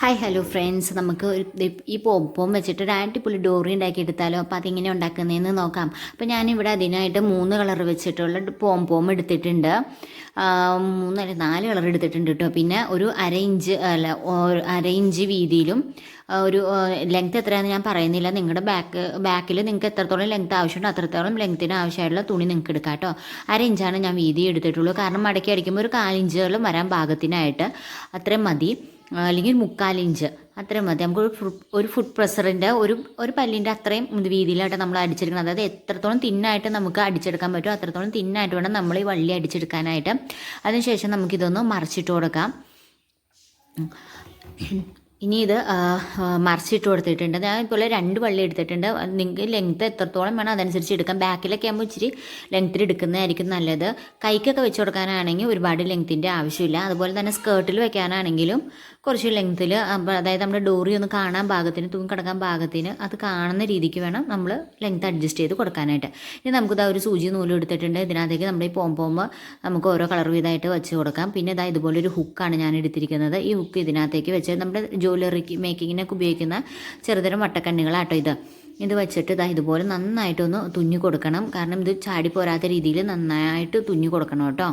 Hi hello friends നമുക്ക് ഈ pompom വെച്ചിട്ട് ഒരു അടിപൊളി ഡോറി ഉണ്ടാക്കി എടുത്താലോ? അപ്പോൾ അതിങ്ങനെ ഉണ്ടാക്കുന്നതെന്ന് നോക്കാം. അപ്പോൾ ഞാനിവിടെ അതിനായിട്ട് മൂന്ന് കളർ വെച്ചിട്ടുള്ള പോം പോം എടുത്തിട്ടുണ്ട്. മൂന്നല്ല നാല് കളർ എടുത്തിട്ടുണ്ട് കേട്ടോ. പിന്നെ ഒരു അര ഇഞ്ച് അല്ല അര ഇഞ്ച് വീതിയിലും ഒരു ലെങ്ത് എത്രയാണെന്ന് ഞാൻ പറയുന്നില്ല. നിങ്ങളുടെ ബാക്ക് ബാക്കിൽ നിങ്ങൾക്ക് എത്രത്തോളം ലെങ്ത് ആവശ്യമുണ്ട് അത്രത്തോളം ലെങ്ത്തിന് ആവശ്യമായിട്ടുള്ള തുണി നിങ്ങൾക്ക് എടുക്കാം കേട്ടോ. അര ഇഞ്ചാണ് ഞാൻ വീതി എടുത്തിട്ടുള്ളൂ. കാരണം മടക്കി അടിക്കുമ്പോൾ ഒരു കാലിഞ്ചുകളും വരാൻ ഭാഗത്തിനായിട്ട് അത്രയും മതി. അല്ലെങ്കിൽ മുക്കാൽ ഇഞ്ച്. അത്രയും മതി. നമുക്ക് ഒരു ഫുഡ് ഒരു ഫുഡ് പ്രഷറിന്റെ ഒരു ഒരു പല്ലിന്റെ അത്രയും വീതിയിലായിട്ട് നമ്മൾ അടിച്ചെടുക്കണം. അതായത് എത്രത്തോളം തിന്നായിട്ട് നമുക്ക് അടിച്ചെടുക്കാൻ പറ്റുമോ അത്രത്തോളം തിന്നായിട്ട് വേണം നമ്മൾ ഈ വള്ളി അടിച്ചെടുക്കാനായിട്ട്. അതിനുശേഷം നമുക്കിതൊന്ന് മറിച്ചിട്ട് കൊടുക്കാം. ഇനി ഇത് മറിച്ചിട്ട് കൊടുത്തിട്ടുണ്ട്. ഞാൻ ഇതുപോലെ രണ്ട് വള്ളി എടുത്തിട്ടുണ്ട്. നിങ്ങൾക്ക് ലെങ്ത്ത് എത്രത്തോളം വേണം അതനുസരിച്ച് എടുക്കാം. ബാക്കിലൊക്കെ ആകുമ്പോൾ ഇച്ചിരി ലെങ്ത്തിൽ എടുക്കുന്നതായിരിക്കും നല്ലത്. കൈക്കൊക്കെ വെച്ച് കൊടുക്കാനാണെങ്കിൽ ഒരുപാട് ലെങ്ത്തിന്റെ ആവശ്യമില്ല. അതുപോലെ തന്നെ സ്കേർട്ടിൽ വെക്കാനാണെങ്കിലും കുറച്ച് ലെങ്ത്തിൽ അതായത് നമ്മുടെ ഡോറി ഒന്ന് കാണാൻ ഭാഗത്തിന് തൂങ്ങി കിടക്കാൻ അത് കാണുന്ന രീതിക്ക് വേണം നമ്മൾ ലെങ്ത് അഡ്ജസ്റ്റ് ചെയ്ത് കൊടുക്കാനായിട്ട്. ഇനി നമുക്കിതാ ഒരു സൂചി നൂലും എടുത്തിട്ടുണ്ട്. ഇതിനകത്തേക്ക് നമ്മൾ ഈ പോംപോമ്പ് നമുക്ക് ഓരോ കളർ വീതമായിട്ട് വെച്ച് കൊടുക്കാം. പിന്നെ ഇതാ ഇതുപോലെ ഒരു ഹുക്കാണ് ഞാൻ എടുത്തിരിക്കുന്നത്. ഈ ഹുക്ക് ഇതിനകത്തേക്ക് വെച്ച് നമ്മുടെ ജ്വല്ലറിക്ക് മേക്കിങ്ങിനൊക്കെ ഉപയോഗിക്കുന്ന ചെറുതരം വട്ടക്കണ്ണികളാട്ടോ ഇത്. ഇത് വെച്ചിട്ട് ഇതാ ഇതുപോലെ നന്നായിട്ടൊന്ന് തുന്നി കൊടുക്കണം. കാരണം ഇത് ചാടി പോരാത്ത രീതിയിൽ നന്നായിട്ട് തുന്നി കൊടുക്കണം കേട്ടോ.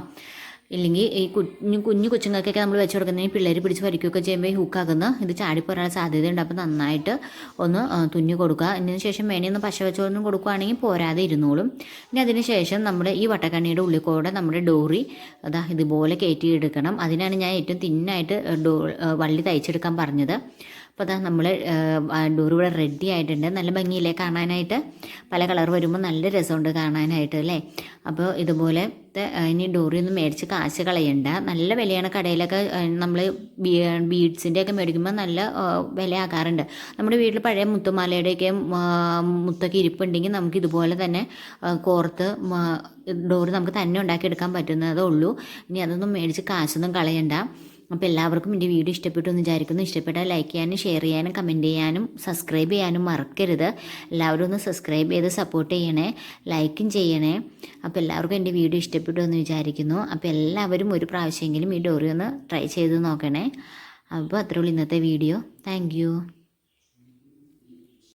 ഇല്ലെങ്കിൽ ഈ കുഞ്ഞു കുഞ്ഞു കൊച്ചുങ്ങൾക്കൊക്കെ നമ്മൾ വെച്ച് കൊടുക്കുന്നതിന് പിള്ളേർ പിടിച്ച് വലിക്കുകയൊക്കെ ചെയ്യുമ്പോൾ ഈ ഹുക്കാകുന്ന ഇത് ചാടിപ്പോരാൻ സാധ്യതയുണ്ട്. അപ്പോൾ നന്നായിട്ട് ഒന്ന് തുന്നി കൊടുക്കുക. അതിന് ശേഷം വേണേ ഒന്ന് പശ വെച്ചോന്നും കൊടുക്കുകയാണെങ്കിൽ പോരാതെ ഇരുന്നോളും. ഇനി അതിന് ശേഷം നമ്മുടെ ഈ വട്ടക്കണ്ണിയുടെ ഉള്ളിൽ കൂടെ നമ്മുടെ ഡോറി അതാ ഇതുപോലെ കയറ്റി എടുക്കണം. അതിനാണ് ഞാൻ ഏറ്റവും തിന്നായിട്ട് ഡോ വള്ളി തയ്ച്ചെടുക്കാൻ പറഞ്ഞത്. അപ്പോൾ അതാ നമ്മൾ ഡോർ ഇവിടെ റെഡി ആയിട്ടുണ്ട്. നല്ല ഭംഗിയില്ലേ കാണാനായിട്ട്? പല കളർ വരുമ്പോൾ നല്ല രസമുണ്ട് കാണാനായിട്ട് അല്ലേ? അപ്പോൾ ഇതുപോലെ ഇനി ഒന്ന് മേടിച്ച് കാശ് കളയണ്ട. നല്ല വിലയാണ് കടയിലൊക്കെ നമ്മൾ ബീഡ്സിന്റെ ഒക്കെ മേടിക്കുമ്പോൾ നല്ല വിലയാകാറുണ്ട് നമ്മുടെ വീട്ടിൽ പഴയ മുത്തുമാലയുടെയൊക്കെ മുത്തൊക്കെ ഇരിപ്പുണ്ടെങ്കിൽ നമുക്ക് ഇതുപോലെ തന്നെ കോർത്ത് ഡോറ് നമുക്ക് തന്നെ ഉണ്ടാക്കിയെടുക്കാൻ പറ്റുന്നതേ ഉള്ളൂ. ഇനി അതൊന്നും മേടിച്ച് കാശൊന്നും കളയണ്ട. അപ്പോൾ എല്ലാവർക്കും എന്റെ വീഡിയോ ഇഷ്ടപ്പെട്ടു എന്ന് വിചാരിക്കുന്നു. ഇഷ്ടപ്പെട്ടാൽ ലൈക്ക് ചെയ്യാനും ഷെയർ ചെയ്യാനും കമന്റ് ചെയ്യാനും സബ്സ്ക്രൈബ് ചെയ്യാനും മറക്കരുത്. എല്ലാവരും ഒന്ന് സബ്സ്ക്രൈബ് ചെയ്ത് സപ്പോർട്ട് ചെയ്യണേ ലൈക്കും ചെയ്യണേ. അപ്പോൾ എല്ലാവർക്കും എന്റെ വീഡിയോ ഇഷ്ടപ്പെട്ടു എന്ന് വിചാരിക്കുന്നു. അപ്പോൾ എല്ലാവരും ഒരു പ്രാവശ്യമെങ്കിലും ഈ ഡോറി ഒന്ന് ട്രൈ ചെയ്ത് നോക്കണേ. അപ്പോൾ അത്രയുള്ളൂ ഇന്നത്തെ വീഡിയോ. താങ്ക്